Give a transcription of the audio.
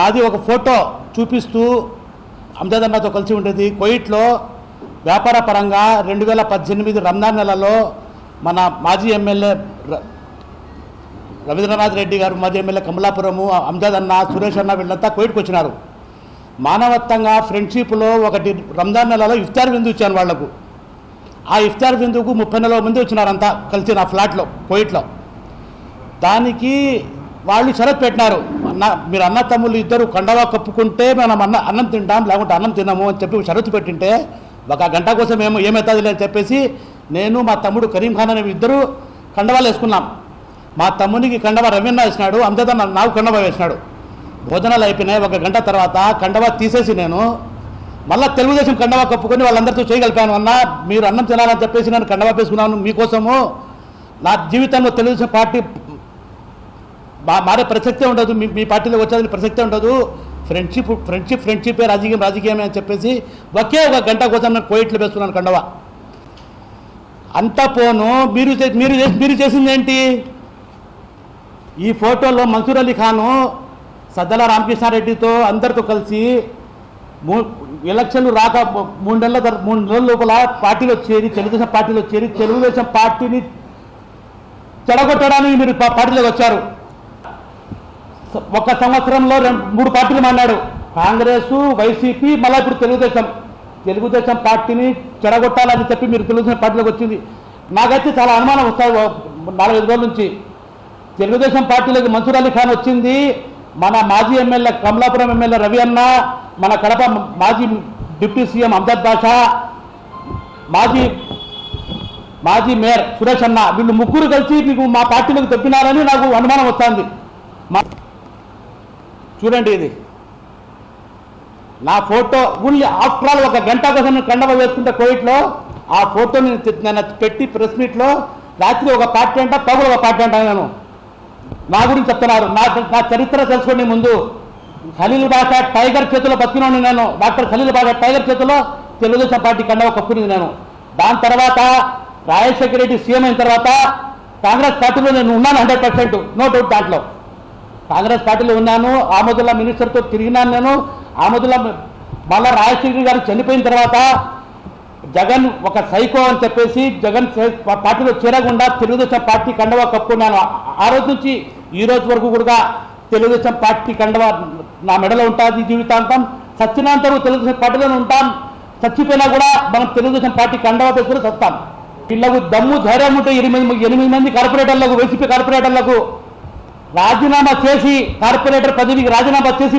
నాది ఒక ఫోటో చూపిస్తూ అమ్జద్ అన్నతో కలిసి ఉండేది. కోయిట్లో వ్యాపార పరంగా రెండు వేల పద్దెనిమిది రంజాన్ నెలలో మన మాజీ ఎమ్మెల్యే రవీంద్రనాథ్ రెడ్డి గారు మాజీ ఎమ్మెల్యే కమలాపురము అమ్జద్ అన్న సురేష్ అన్న వీళ్ళంతా కోయిట్కి వచ్చినారు. మానవత్వంగా ఫ్రెండ్షిప్లో ఒకటి రంజాన్ నెలలో ఇఫ్తార్ విందు ఇచ్చాను వాళ్ళకు. ఆ ఇఫ్తార్ విందుకు ముప్పై నెలల మంది వచ్చినారంతా కలిసి నా ఫ్లాట్లో కోయిట్లో దానికి వాళ్ళు షరత్ పెట్టినారు. అన్న మీరు అన్న తమ్ముళ్ళు ఇద్దరు కండవా కప్పుకుంటే మనం అన్న అన్నం తింటాం లేకుంటే అన్నం తినము అని చెప్పి షరతు పెట్టింటే ఒక గంట కోసం ఏమో ఏమవుతుంది అని చెప్పేసి నేను మా తమ్ముడు కరీం ఖాన్ అనే ఇద్దరు కండవాలు వేసుకున్నాం. మా తమ్మునికి కండవ రవీణ వేసినాడు అంతేత నాకు కండవ వేసినాడు. భోజనాలు అయిపోయినాయి ఒక గంట తర్వాత కండవ తీసేసి నేను మళ్ళీ తెలుగుదేశం కండవ కప్పుకొని వాళ్ళందరితో చేయగలిపాను. అన్న మీరు అన్నం తినాలని చెప్పేసి నేను కండవా వేసుకున్నాను మీకోసము. నా జీవితంలో తెలుగుదేశం పార్టీ మారే ప్రసక్తే ఉండదు. మీ మీ పార్టీలో వచ్చేది ప్రసక్తే ఉండదు. ఫ్రెండ్షిప్ ఫ్రెండ్షిప్ ఫ్రెండ్షిప్ రాజకీయం రాజకీయమే అని చెప్పేసి ఒకే ఒక గంట కోసం నేను కోయిట్లు వేస్తున్నాను కండవా. అంతా పోను. మీరు చే- మీరు మీరు చేసింది ఏంటి? ఈ ఫోటోలో మన్సూర్ అలీ ఖాను సద్దల రామకృష్ణారెడ్డితో అందరితో కలిసి మూ ఎలక్షన్లు రాక మూడు నెలల మూడు నెలల లోపల పార్టీలో చేరి తెలుగుదేశం పార్టీలో చేరి తెలుగుదేశం పార్టీని చెడగొట్టడానికి మీరు పార్టీలోకి వచ్చారు. ఒక సంవత్సరంలో రెండు మూడు పార్టీలు మాన్నాడు కాంగ్రెస్ వైసీపీ మళ్ళీ ఇప్పుడు తెలుగుదేశం. తెలుగుదేశం పార్టీని చెడగొట్టాలని చెప్పి మీరు తెలుగుదేశం పార్టీలోకి వచ్చింది. నాకైతే చాలా అనుమానం వస్తాయి నాలుగైదు రోజుల నుంచి. తెలుగుదేశం పార్టీలోకి మన్సూర్ అలీ ఖాన్ వచ్చింది. మన మాజీ ఎమ్మెల్యే కమలాపురం ఎమ్మెల్యే రవి అన్న మన కడప మాజీ డిప్యూటీ సీఎం అమ్జద్ బాషా మాజీ మాజీ మేయర్ సురేష్ అన్న వీళ్ళు ముగ్గురు కలిసి మీకు మా పార్టీలోకి తెప్పినారని నాకు అనుమానం వస్తుంది. మా చూడండి ఇది. నా ఫోటో ఊళ్ళి ఆఫ్టర్ ఆల్ ఒక గంట కోసం నేను కండవ వేసుకుంటే కోవిట్లో ఆ ఫోటో నేను పెట్టి ప్రెస్ మీట్లో రాత్రి ఒక పార్టీ అంట పగులు ఒక పార్టీ అంట నేను. నా గురించి చెప్తున్నారు. నా నా చరిత్ర తెలుసుకోండి ముందు. ఖలీల్ బాషా టైగర్ చేతిలో బతికినాను నేను. డాక్టర్ ఖలీల్ బాషా టైగర్ చేతిలో తెలుగుదేశం పార్టీ కండవ కప్పునింది నేను. దాని తర్వాత రాజశేఖర రెడ్డి సీఎం అయిన తర్వాత కాంగ్రెస్ పార్టీలో నేను ఉన్నాను హండ్రెడ్ పర్సెంట్. నో డౌట్ దాంట్లో. కాంగ్రెస్ పార్టీలో ఉన్నాను ఆమోదుల్లా మినిస్టర్తో తిరిగినాను నేను. ఆమోదుల్లా మళ్ళా రాజశేఖర్ గారు చనిపోయిన తర్వాత జగన్ ఒక సైకో అని చెప్పేసి జగన్ పార్టీలో చేరకుండా తెలుగుదేశం పార్టీ కండవా కప్పుకున్నాను. ఆ- రోజు నుంచి ఈ రోజు వరకు కూడా తెలుగుదేశం పార్టీ కండవా నా మెడలో ఉంటుంది జీవితాంతం. సత్యనాంతరం తెలుగుదేశం పార్టీలోనే ఉంటాం. చచ్చిపోయినా కూడా మనం తెలుగుదేశం పార్టీ కండవా పెట్టుకుని చస్తాం వీళ్ళకు దమ్ము ధైర్యం ఉంటే ఎనిమిది ఎనిమిది మంది కార్పొరేటర్లకు వైసీపీ కార్పొరేటర్లకు రాజీనామా చేసి కార్పొరేటర్ పదవికి రాజీనామా చేసి